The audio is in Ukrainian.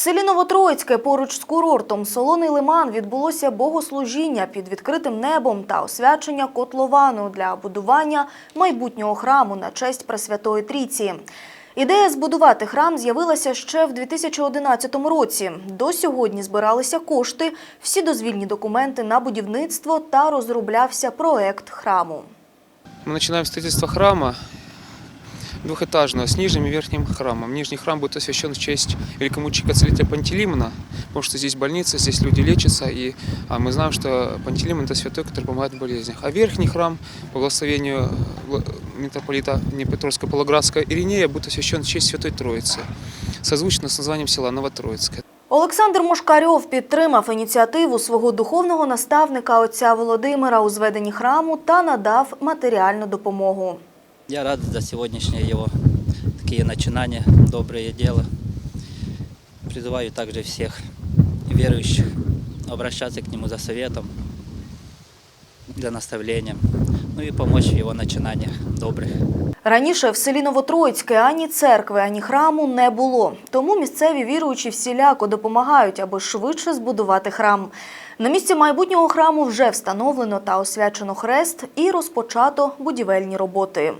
селі Новотроїцьке поруч з курортом Солоний Лиман відбулося богослужіння під відкритим небом та освячення котловану для будування майбутнього храму на честь Пресвятої Трійці. Ідея збудувати храм з'явилася ще в 2011 році. До сьогодні збиралися кошти, всі дозвільні документи на будівництво та розроблявся проект храму. Мы начинаем строительство храма двухэтажного с нижним и верхним храмом. Нижний храм будет освящен в честь великомученика целителя Пантелеймона, потому что здесь больница, здесь люди лечатся, и а, мы знаем, что Пантелеймон – это святой, который помогает в болезнях. А верхний храм, по благословению вла- митрополита Днепропетровского Полоградского Иринея, будет освящен в честь Святой Троицы, созвучно с названием села Новотроицкое. Олександр Мошкарьов підтримав ініціативу свого духовного наставника отця Володимира у зведенні храму та надав матеріальну допомогу. Я рад за сегодняшнее его такие начинания, доброе дело. Призываю также всех верующих обращаться к нему за советом, для наставления, ну и помочь в его начинаниях добрых. Раніше в селі Новотроїцьке ані церкви, ані храму не було. Тому місцеві віруючі всіляко допомагають, аби швидше збудувати храм. На місці майбутнього храму вже встановлено та освячено хрест і розпочато будівельні роботи.